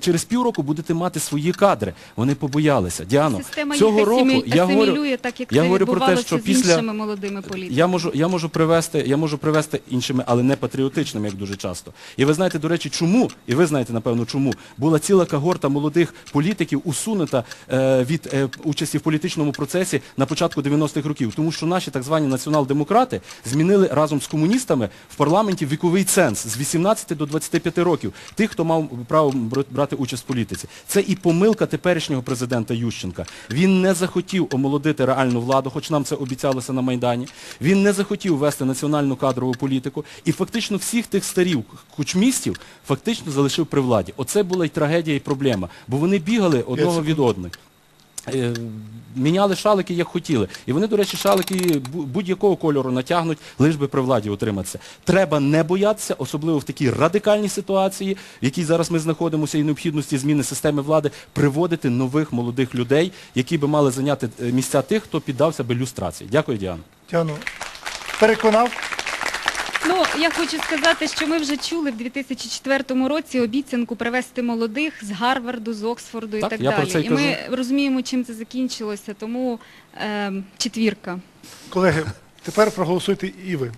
Через півроку будете мати свої кадри. Вони побоялися. Діано, Система цього їх року я говорю, так як я це говорю про те, що з після іншими молодими політиками. я можу, я можу привести, я можу привести іншими, але не патріотичними, як дуже часто. І ви знаєте, до речі, чому, і ви знаєте, напевно, чому була ціла когорта молодих політиків усунута е, від е, участі в політичному процесі на початку 90-х років. Тому що наші так звані націонал-демократи змінили разом з комуністами в парламенті віковий ценз з 18 до 25 років. Тих, хто мав право бр- брати участь в політиці. Це і помилка теперішнього президента Ющенка. Він не захотів омолодити реальну владу, хоч нам це обіцялося на Майдані. Він не захотів вести національну кадрову політику. І фактично всіх тих старів кучмістів фактично залишив при владі. Оце була й трагедія, і проблема. Бо вони бігали одного від одних. Е, Міняли шалики, як хотіли. І вони, до речі, шалики будь-якого кольору натягнуть, лиш би при владі утриматися. Треба не боятися, особливо в такій радикальній ситуації, в якій зараз ми знаходимося, і необхідності зміни системи влади, приводити нових молодих людей, які би мали зайняти е, місця тих, хто піддався би люстрації. Дякую, Діана. Тяну. Переконав? Ну, я хочу сказати, що ми вже чули в 2004 році обіцянку привезти молодих з Гарварду, з Оксфорду і Так, так, я про далі. це й і ми розуміємо, чим це закінчилося, тому е, четвірка. Колеги, тепер проголосуйте і ви.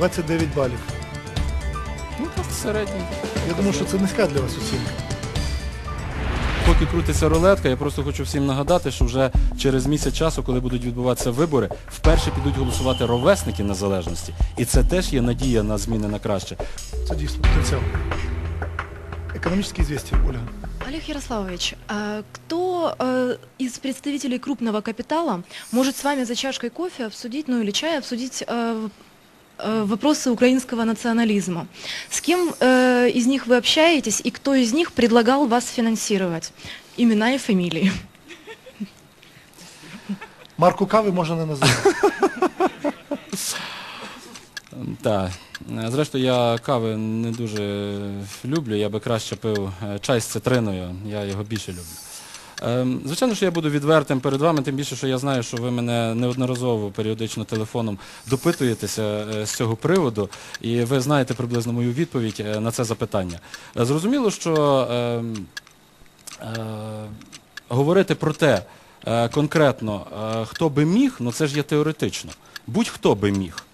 «29 балів. Ну, так, середньо. Я думаю, що це низька для вас оцінка Поки крутиться рулетка, я просто хочу всім нагадати, що вже через місяць часу, коли будуть відбуватися вибори, вперше підуть голосувати ровесники незалежності. І це теж є надія на зміни на краще. Це дійсно потенціал. Економічні звісті, Ольга. Олег Ярославович, а кто э, из представителей крупного капитала может с вами за чашкой кофе обсудить, ну или чая, обсудить э, э, вопросы украинского национализма? С кем э, из них вы общаетесь и кто из них предлагал вас финансировать? Имена и фамилии. Марку кави можна не називати. Так. Зрештою, я кави не дуже люблю, я би краще пив е, чай з цитриною, я його більше люблю. Ем, Звичайно, що я буду відвертим перед вами, тим більше, що я знаю, що ви мене неодноразово періодично телефоном допитуєтеся е, з цього приводу, і ви знаєте приблизно мою відповідь е, на це запитання. Е, Зрозуміло, що ем, е, говорити про те е, конкретно, е, хто би міг, ну це ж є теоретично. Будь-хто би міг.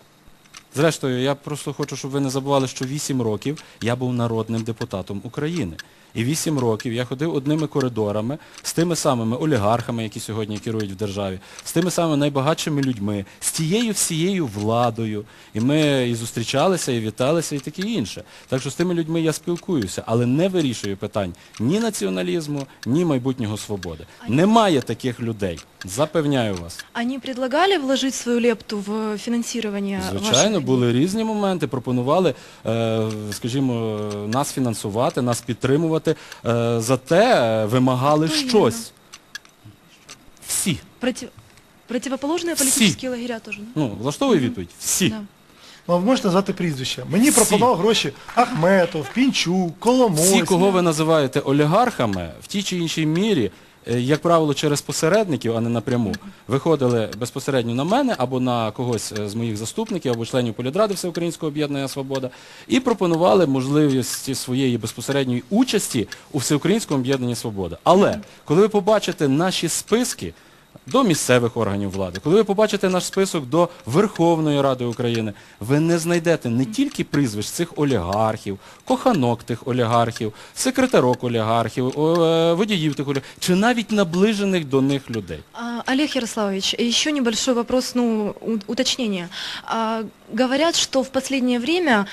Зрештою, я просто хочу, щоб ви не забували, що 8 років я був народним депутатом України. І 8 років я ходив одними коридорами з тими самими олігархами, які сьогодні керують в державі, з тими самими найбагатшими людьми, з тією всією владою. І ми і зустрічалися, і віталися, і таке інше. Так що з тими людьми я спілкуюся, але не вирішую питань ні націоналізму, ні майбутнього свободи. Немає таких людей. Запевняю вас. Они предлагали вложить свою лепту в финансирование Звичайно, були різні моменти, пропонували, е, скажімо, нас фінансувати, нас підтримувати, е, зате е, вимагали Хто щось. Всі. Против- Противоположные политические лагеря тоже, не? Ну, влаштовує відповідь? Всі. Да. Ну, а ви можете назвати прізвище. Мені Всі. пропонував гроші Ахметов, Пінчук, Коломойський. Всі, кого ви називаєте олігархами, в тій чи іншій мірі, як правило, через посередників, а не напряму, виходили безпосередньо на мене або на когось е, з моїх заступників, або членів політради Всеукраїнського об'єднання Свобода, і пропонували можливість своєї безпосередньої участі у Всеукраїнському об'єднанні Свобода. Але коли ви побачите наші списки, до місцевих органів влади. Коли ви побачите наш список до Верховної Ради України, ви не знайдете не тільки прізвищ цих олігархів, коханок тих олігархів, секретарок олігархів, е, водіїв тих олігархів, чи навіть наближених до них людей. Олег Ярославович, еще небольшой вопрос, ну, уточнение. Говорят, что в последнее время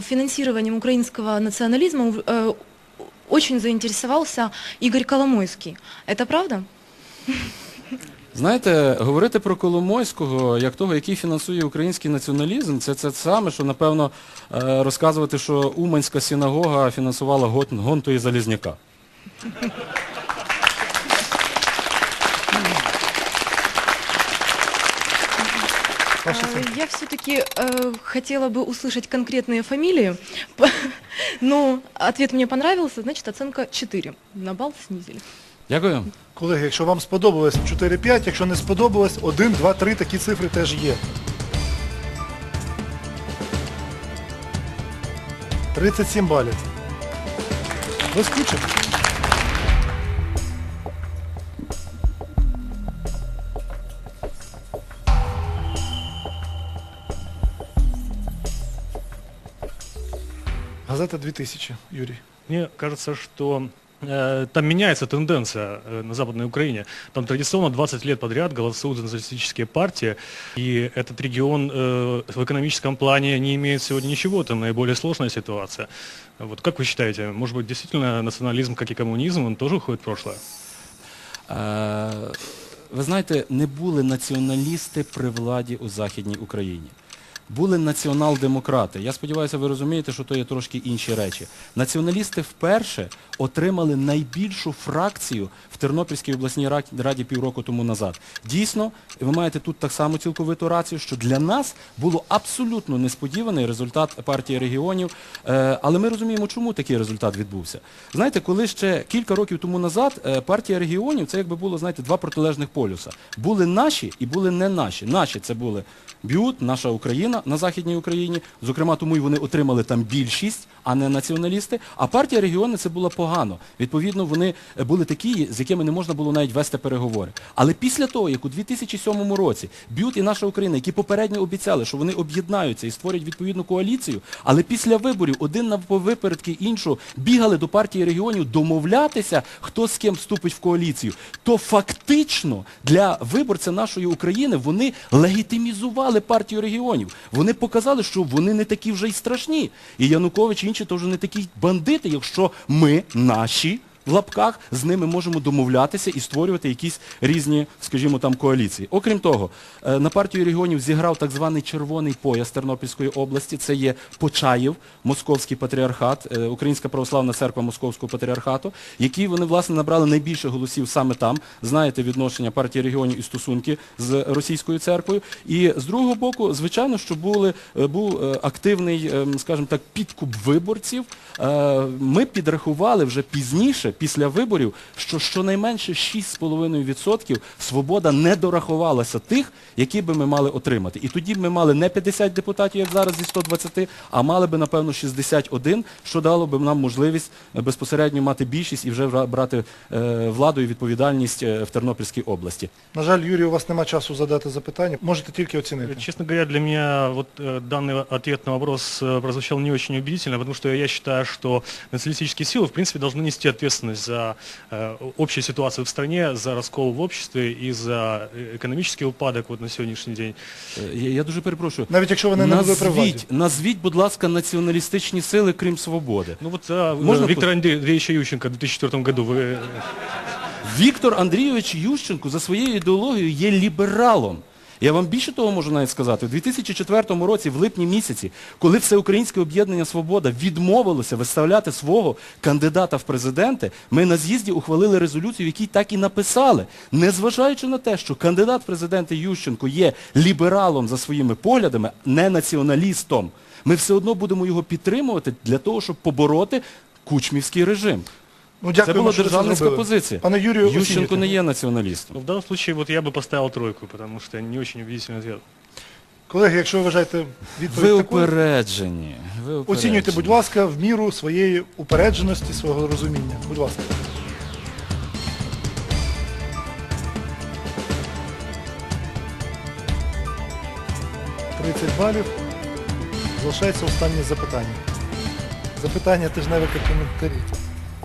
финансированием украинского национализма э, очень заинтересовался Игорь Коломойский. Это правда? Знаєте, говорити про Коломойського, як того, який фінансує український націоналізм, це це саме, що, напевно, е, розказувати, що Уманська синагога фінансувала гон- гонту і Залізняка. Ваша А, оцінка. Я все-таки хотела бы услышать конкретные фамилии, п- но ответ мне понравился, значит оценка 4. На балл снизили. Дякую. Колеги, якщо вам сподобалось 4-5, якщо не сподобалось 1, 2, 3, такі цифри теж є. 37 балів. Блискуче. Газета 2000, Юрій. Мне кажется, что э, там меняется тенденция э, на Западной Украине. Там традиционно 20 лет подряд голосуют за националистические партии, и этот регион э, в экономическом плане не имеет сегодня ничего, там наиболее сложная ситуация. Вот как вы считаете, может быть, действительно национализм, как и коммунизм, он тоже уходит в прошлое? Е, ви знаєте, не були націоналісти при владі у Західній Україні. Були націонал-демократи. Я сподіваюся, ви розумієте, що то є трошки інші речі. Націоналісти вперше отримали найбільшу фракцію в Тернопільській обласній раді півроку тому назад. Дійсно, ви маєте тут так само цілковиту рацію, що для нас було абсолютно несподіваний результат партії регіонів. Е, Але ми розуміємо, чому такий результат відбувся. Знаєте, коли ще кілька років тому назад е, партія регіонів, це якби було, знаєте, два протилежних полюса. Були наші і були не наші. Наші це були Бют, наша Україна на Західній Україні. Зокрема, тому й вони отримали там більшість, а не націоналісти. А партія регіони це було погано. Відповідно, вони е, були такі, з якими не можна було навіть вести переговори. Але після того, як у 2007 році Бют і наша Україна, які попередньо обіцяли, що вони об'єднаються і створять відповідну коаліцію, але після виборів один навповипередки іншого бігали до партії регіонів домовлятися, хто з ким вступить в коаліцію, то фактично для виборця нашої України вони легітимізували партію регіонів. Вони показали, що вони не такі вже й страшні. І Янукович і інші теж не такі бандити, якщо ми, наші, в лапках, з ними можемо домовлятися і створювати якісь різні, скажімо, там коаліції. Окрім того, е, на партію регіонів зіграв так званий червоний пояс Тернопільської області. Це є Почаєв, Московський патріархат, е, Українська православна церква Московського патріархату, які вони, власне, набрали найбільше голосів саме там. Знаєте відношення партії регіонів і стосунки з російською церквою. І з другого боку, звичайно, що були, е, був активний, ем, скажімо так, підкуп виборців. Ми підрахували вже пізніше, після виборів, що щонайменше 6,5% свобода не дорахувалася тих, які би ми мали отримати. І тоді б ми мали не 50 депутатів, як зараз зі 120, а мали би, напевно, 61, що дало б нам можливість е, безпосередньо мати більшість і вже вра- брати е, владу і відповідальність е, в Тернопільській області. На жаль, Юрій, у вас нема часу задати запитання. Можете тільки оцінити. Честно говоря, для меня вот э, данный ответ на вопрос э, прозвучал не очень убедительно, потому что я считаю, что националистические силы, в принципе, должны нести ответственность за э, общую ситуацию в стране, за раскол в обществе и за э, экономический упадок вот на сегодняшний день. Е, Я, я дуже перепрошую. Навіть якщо вони не були при владі. Назвіть, назвіть, будь ласка, націоналістичні сили, крім свободи. Ну вот а, Можно э, Виктор Андре- Андреевича Ющенко в 2004 году вы э, Віктор Андрійович Ющенко за своєю ідеологією є лібералом. Я вам більше того можу навіть сказати. У 2004 році, в липні місяці, коли Всеукраїнське об'єднання Свобода відмовилося виставляти свого кандидата в президенти, ми на з'їзді ухвалили резолюцію, в якій так і написали, незважаючи на те, що кандидат в президенти Ющенко є лібералом за своїми поглядами, не націоналістом, ми все одно будемо його підтримувати для того, щоб побороти кучмівський режим. Ну, Це дякуємо, була що ви це державницька зробили. позиція. Пане Юрію, Ющенко не є націоналістом. ну, в данном случае вот я бы поставил тройку, потому что не очень убедительный ответ. Колеги, якщо ви вважаєте Ви відповідь такою, упереджені. Ви оцінюйте, будь ласка, в міру своєї упередженості, свого розуміння. Будь ласка. Тридцять балів. Залишається останнє запитання. Запитання тижневики коментарі.